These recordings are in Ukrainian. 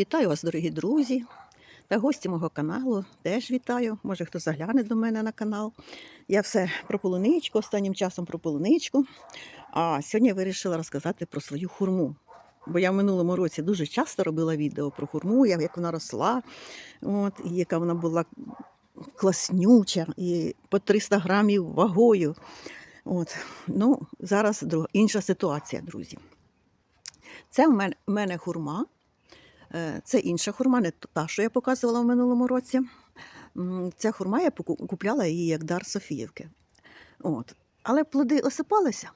Вітаю вас, дорогі друзі та гості мого каналу. Теж вітаю. Може, хто загляне до мене на канал. Я все про полуничку, останнім часом про полуничку. А сьогодні я вирішила розказати про свою хурму. Бо я в минулому році дуже часто робила відео про хурму, як вона росла, от, і яка вона була класнюча, і по 300 грамів вагою. От. Ну, зараз інша ситуація, друзі. Це в мене хурма. Е, Це інша хурма, не та, що я показувала в минулому році. Ця хурма я купляла її як дар Софіївки. От. Але плоди осипалися.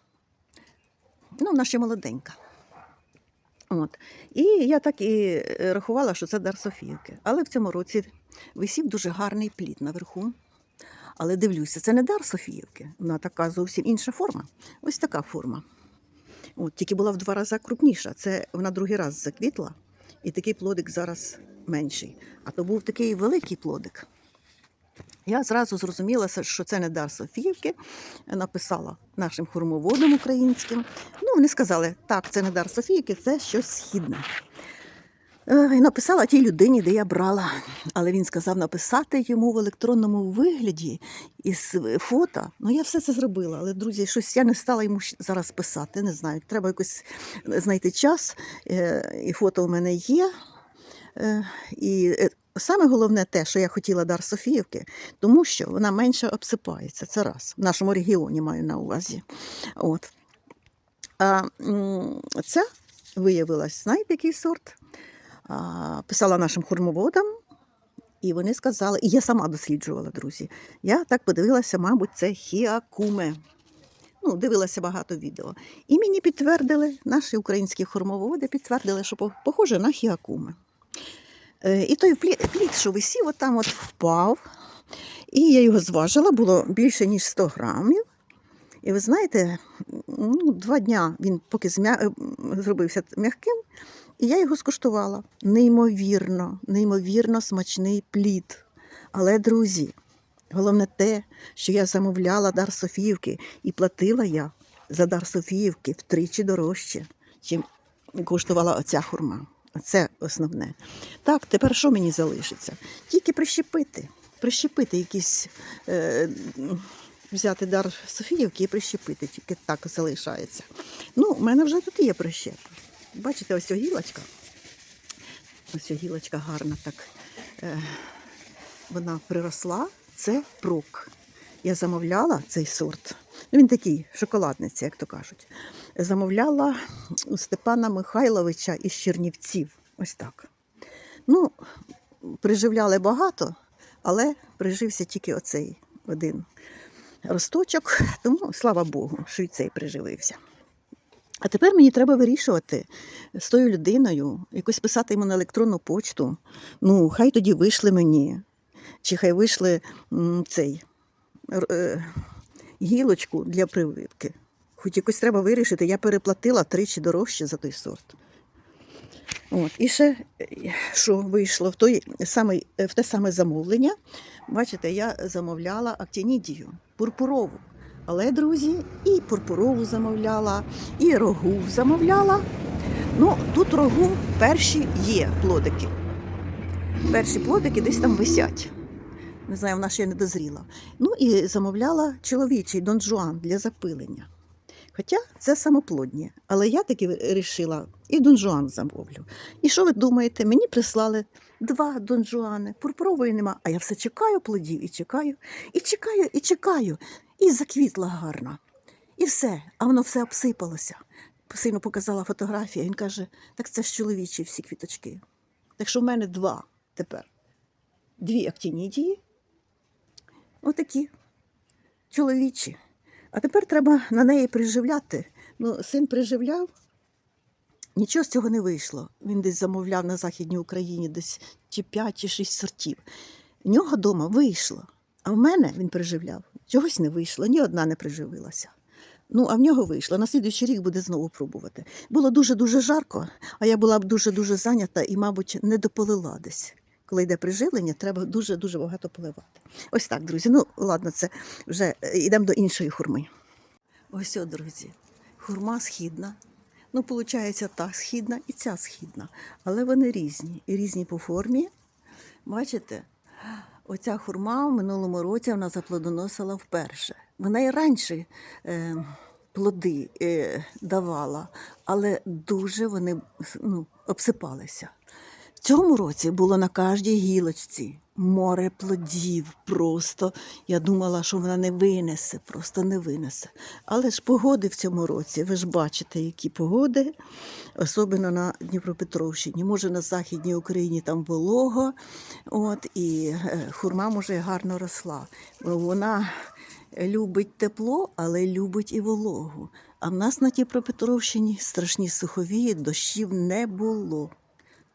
Ну, вона ще молоденька. От. І я так і е, рахувала, що це дар Софіївки. Але в цьому році висів дуже гарний плід наверху. Але дивлюся, це не дар Софіївки. Вона така зовсім інша форма. Ось така форма. От, тільки була в два рази крупніша. Це вона другий раз заквітла, і такий плодик зараз менший. А то був такий великий плодик. Я зразу зрозуміла, що це не дар Софіївки. Написала нашим хурмоводам українським. Ну, вони сказали, так, це не дар Софіївки, це щось східне. Е, написала тій людині, де я брала. Але він сказав написати йому в електронному вигляді із фото. Ну, я все це зробила. Але, друзі, щось я не стала йому зараз писати. Не знаю. Треба якось знайти час. Е, І фото у мене є. Е, І саме головне те, що я хотіла дар Софіївки, тому що вона менше обсипається. Це раз. В нашому регіоні маю на увазі. От. А це виявилось, знаєте, який сорт? Писала нашим хурмоводам, і вони сказали, і я сама досліджувала, друзі. Я так подивилася, мабуть, це хіакуме. Ну, дивилася багато відео. І мені підтвердили, наші українські хурмоводи підтвердили, що похоже на хіакуме. Е, І той плід, що висів, от там от впав. І я його зважила, було більше, ніж 100 грамів. І ви знаєте, ну, два дня він поки змя... е, зробився м'яким, і я його скуштувала. Неймовірно, неймовірно смачний плід. Але, друзі, головне те, що я замовляла дар Софіївки, і платила я за дар Софіївки втричі дорожче, чим коштувала оця хурма. Це основне. Так, тепер що мені залишиться? Тільки прищепити. Прищепити якісь. Е, взяти дар Софіївки і прищепити, тільки так залишається. Ну, у мене вже тут є прищеп. Бачите, ось гілочка. Ось гілочка гарна так. Е, вона приросла. Це прок. Я замовляла цей сорт. Ну, він такий, шоколадниця, як то кажуть. Замовляла у Степана Михайловича із Чернівців. Ось так. Ну, приживляли багато, але прижився тільки оцей один росточок, тому слава Богу, що й цей приживився. А тепер мені треба вирішувати з тою людиною, якось писати йому на електронну почту. Ну, хай тоді вийшли мені, чи хай вийшли цей е, гілочку для прививки. Хоч якось треба вирішити, я переплатила тричі дорожче за той сорт. От. І ще е, що вийшло в, той самий, в те саме замовлення. Бачите, я замовляла актінідію пурпурову. Але, друзі, і пурпурову замовляла, і рогу замовляла. Ну, тут рогу перші є плодики. Перші плодики десь там висять. Не знаю, вона ще не дозріла. Ну і замовляла чоловічий Дон Жуан для запилення. Хоча це самоплодні. Але я таки вирішила і Дон Жуан замовлю. І що ви думаєте? Мені прислали два Дон Жуани, пурпурової нема. А я все чекаю плодів і чекаю, і чекаю, і чекаю. І заквітла гарно. І все, а воно все обсипалося. Сину показала фотографію, він каже: так це ж чоловічі всі квіточки. Так що в мене два тепер. Дві актінідії. Отакі. Чоловічі. А тепер треба на неї приживляти. Ну, син приживляв, нічого з цього не вийшло. Він десь замовляв на Західній Україні десь чи 5, чи 6 сортів. В нього вдома вийшло. А в мене він приживляв. Чогось не вийшло, ні одна не приживилася. Ну, а в нього вийшло. На слідуючий рік буде знову пробувати. Було дуже-дуже жарко, а я була б дуже-дуже зайнята і, мабуть, не дополила десь. Коли йде приживлення, треба дуже-дуже багато поливати. Ось так, друзі. Ну, ладно, це вже е, йдемо до іншої хурми. Ось, о, друзі, хурма східна. Ну, виходить, та східна і ця східна. Але вони різні. І різні по формі. Бачите? Оця хурма в минулому році вона заплодоносила вперше. Вона і раніше е, плоди е, давала, але дуже вони ну, обсипалися. В цьому році було на кожній гілочці море плодів. Просто я думала, що вона не винесе, просто не винесе. Але ж погоди в цьому році, ви ж бачите, які погоди, особливо на Дніпропетровщині. Може, на Західній Україні там волого, от, і е, хурма може гарно росла. Вона любить тепло, але любить і вологу. А в нас на Дніпропетровщині страшні суховії, дощів не було.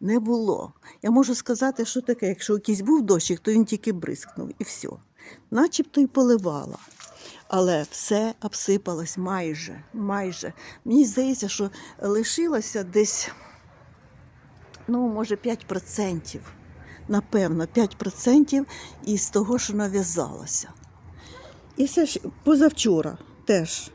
Не було. Я можу сказати, що таке, якщо якийсь був дощик, то він тільки бризкнув і все. Начебто й поливала. Але все обсипалось майже, майже. Мені здається, що лишилося десь, ну, може, 5%. Напевно, 5% із того, що нав'язалося. І все ж позавчора теж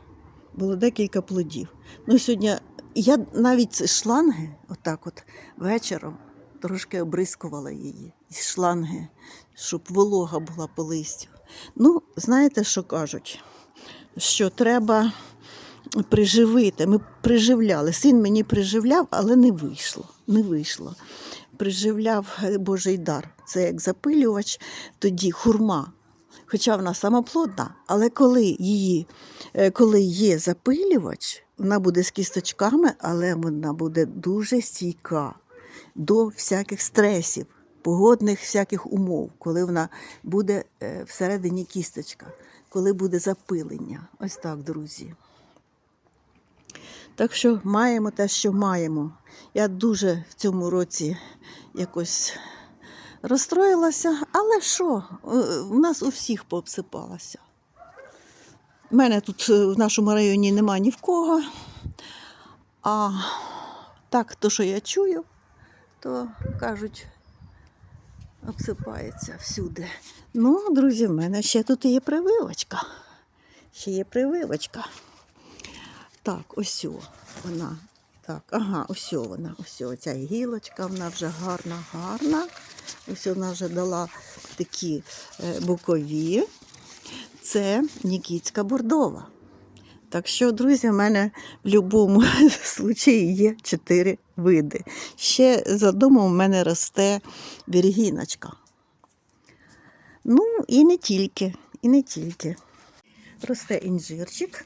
було декілька плодів. Ну, сьогодні я навіть шланги, отак от вечором, трошки обрискувала її із шланги, щоб волога була по листю. Ну, знаєте, що кажуть? Що треба приживити. Ми приживляли. Син мені приживляв, але не вийшло. Не вийшло. Приживляв е, Божий дар. Це як запилювач, тоді хурма. Хоча вона самоплодна, але коли її, е, коли є запилювач, вона буде з кісточками, але вона буде дуже стійка до всяких стресів, погодних всяких умов, коли вона буде е, всередині кісточка, коли буде запилення. Ось так, друзі. Так що маємо те, що маємо. Я дуже в цьому році якось розстроїлася, але що? Е, В нас у всіх пообсипалося. У мене тут е, в нашому районі нема ні в кого. А так, то, що я чую, то кажуть, обсипається всюди. Ну, друзі, в мене ще тут є прививочка. Ще є прививочка. Так, ось вона. Так, ага, ось вона, ось ця гілочка, вона вже гарна, гарна. Ось вона вже дала такі е, бокові. Це Нікітська бордова. Так що, друзі, в мене в будь-якому случаї є чотири види. Ще за домом в мене росте віргіночка. Ну, і не тільки, і не тільки. Росте інжирчик.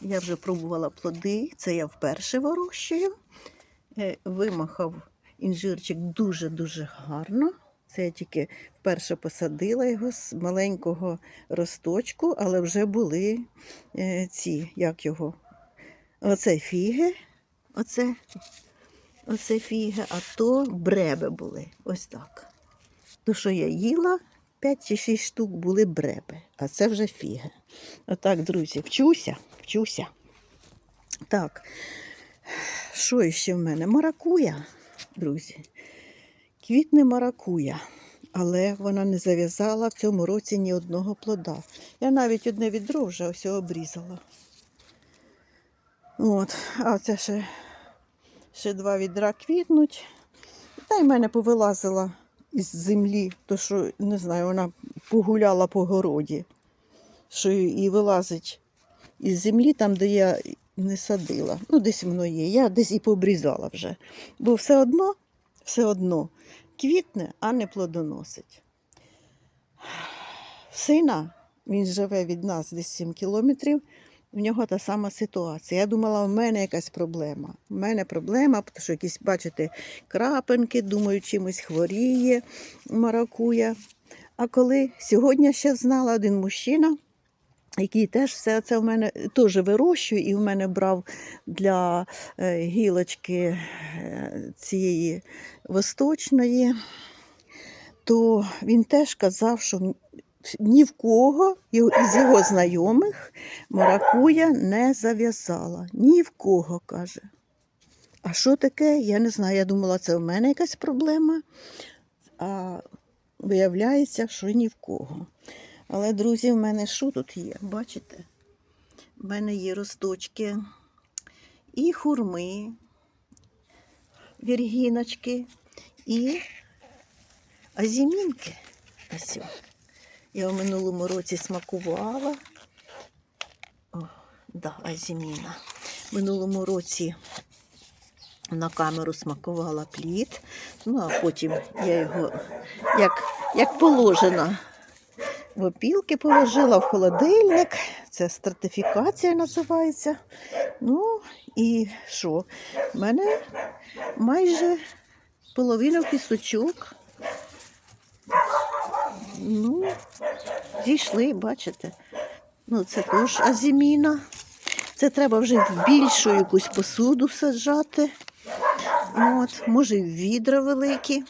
Я вже пробувала плоди, це я вперше вирощую. Е, Вимахав інжирчик дуже-дуже гарно. Це я тільки вперше посадила його з маленького росточку, але вже були е, ці, як його, оце фіги, оце, оце фіги, а то бреби були. Ось так. То, що я їла, 5 чи 6 штук були бреби, а це вже фіги. Отак, друзі, вчуся, вчуся. Так, що ще в мене? Маракуя, друзі. Квітне маракуя, але вона не зав'язала в цьому році ні одного плода. Я навіть одне відро вже ось обрізала. От, а це ще, ще два відра квітнуть. Та й мене повилазила із землі, то що, не знаю, вона погуляла по городі, що і вилазить із землі, там, де я не садила. Ну, десь воно є. Я десь і пообрізала вже. Бо все одно, все одно квітне, а не плодоносить. Сина, він живе від нас десь 7 кілометрів. В нього та сама ситуація. Я думала, у мене якась проблема. У мене проблема, тому що якісь, бачите, крапинки, думаю, чимось хворіє, маракуя. А коли сьогодні ще знала один мужчина, який теж все це в мене теж вирощує, і в мене брав для е, гілочки е, цієї восточної, то він теж казав, що ні в кого із його знайомих маракуя не зав'язала. Ні в кого, каже. А що таке? Я не знаю. Я думала, це в мене якась проблема. А виявляється, що ні в кого. Але, друзі, в мене що тут є? Бачите? В мене є росточки і хурми, віргіночки, і азімінки. Ось. Я в минулому році смакувала. О, да, азіміна. В минулому році на камеру смакувала плід. Ну, а потім я його, як, як положено, в опілки положила в холодильник. Це стратифікація називається. Ну і що? У мене майже половина кісточок. Ну, зійшли, бачите. Ну, це теж азіміна. Це треба вже в більшу якусь посуду саджати. От, може, відра великі.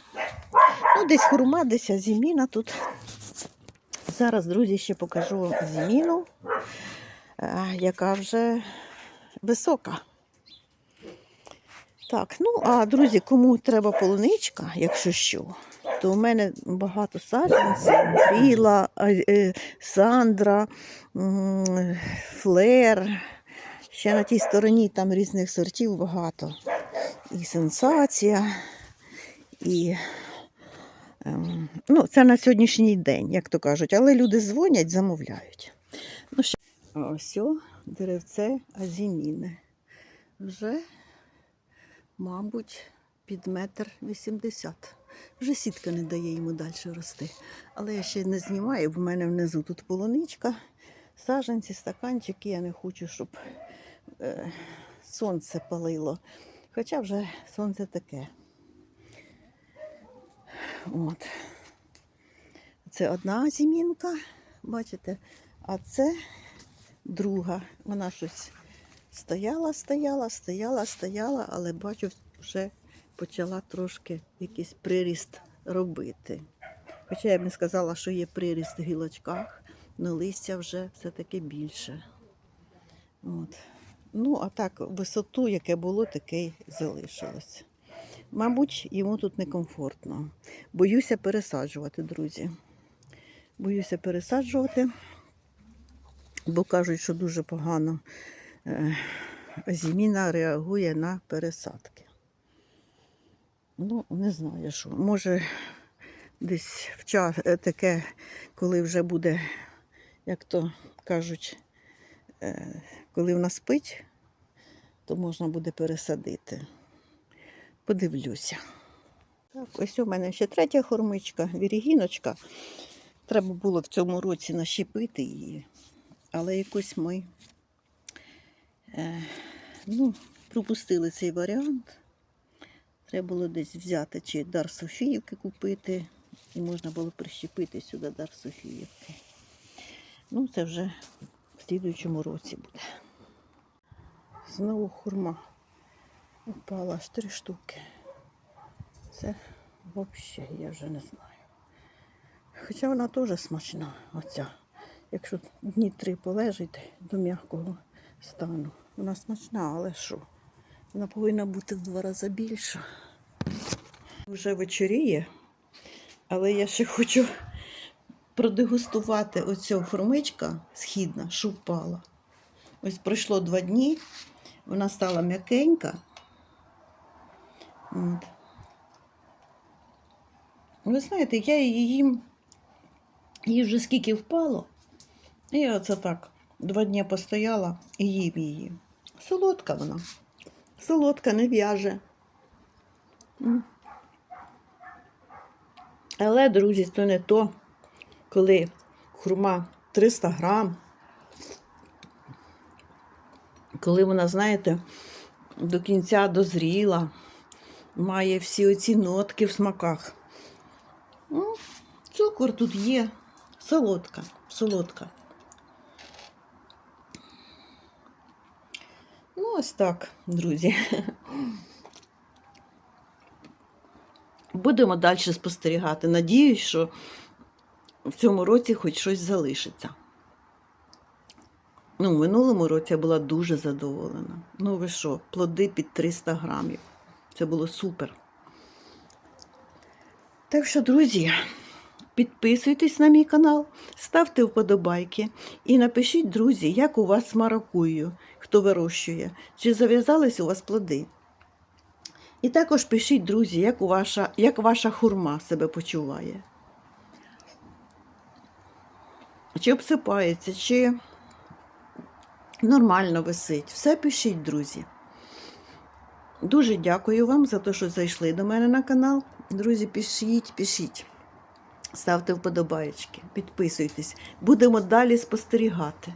Ну, десь хурма, десь азіміна тут. Зараз, друзі, ще покажу вам азіміну, е, яка вже висока. Так, ну а друзі, кому треба полуничка, якщо що, то у мене багато саджанців, Біла, е, Сандра, Флер. Ще на тій стороні там різних сортів багато. І сенсація, і ем, ну, це на сьогоднішній день, як то кажуть, але люди дзвонять, замовляють. Ну, ще... Ось деревце азіміни. Вже мабуть, під метр вісімдесят. Вже сітка не дає йому далі рости. Але я ще не знімаю, бо в мене внизу тут полуничка, саженці, стаканчики. Я не хочу, щоб е, сонце палило. Хоча вже сонце таке. От. Це одна зімінка, бачите, а це друга. Вона щось Стояла, стояла, стояла, стояла, але бачу, вже почала трошки якийсь приріст робити. Хоча я б не сказала, що є приріст в гілочках, але листя вже все-таки більше. От. Ну, а так, висоту, яке було, таке й залишилось. Мабуть, йому тут некомфортно. Боюся пересаджувати, друзі. Боюся пересаджувати, бо кажуть, що дуже погано е, зіміна реагує на пересадки. Ну, не знаю, що. Може, десь в час е, таке, коли вже буде, як то кажуть, е, коли вона спить, то можна буде пересадити. Подивлюся. Так, ось у мене ще третя хормичка, вірігіночка. Треба було в цьому році нащепити її, але якось ми Е, ну, пропустили цей варіант. Треба було десь взяти чи дар Софіївки купити, і можна було прищепити сюди дар Софіївки. Ну, це вже в слідуючому році буде. Знову хурма. Упала аж три штуки. Це взагалі я вже не знаю. Хоча вона теж смачна, оця. Якщо дні три полежить до м'якого стану. Вона смачна, але що? Вона повинна бути в два рази більша. Вже вечоріє, але я ще хочу продегустувати оцю формичка східна, що впала. Ось пройшло два дні, вона стала м'якенька. От. Ви знаєте, я її їм, їй вже скільки впало. І оце так два дні постояла і їм її. Солодка вона. Солодка, не в'яже. Але, друзі, то не то, коли хурма 300 грам, коли вона, знаєте, до кінця дозріла, має всі оці нотки в смаках. Цукор тут є, солодка, солодка. Ось так, друзі. Будемо далі спостерігати. Надіюсь, що в цьому році хоч щось залишиться. Ну, в минулому році я була дуже задоволена. Ну, ви що, плоди під 300 грамів. Це було супер. Так що, друзі, підписуйтесь на мій канал, ставте вподобайки і напишіть, друзі, як у вас з маракуєю. Хто вирощує, чи зав'язались у вас плоди. І також пишіть, друзі, як, у ваша, як ваша хурма себе почуває. Чи обсипається, чи нормально висить. Все пишіть, друзі. Дуже дякую вам за те, що зайшли до мене на канал. Друзі, пишіть, пишіть. Ставте вподобаєчки, підписуйтесь. Будемо далі спостерігати.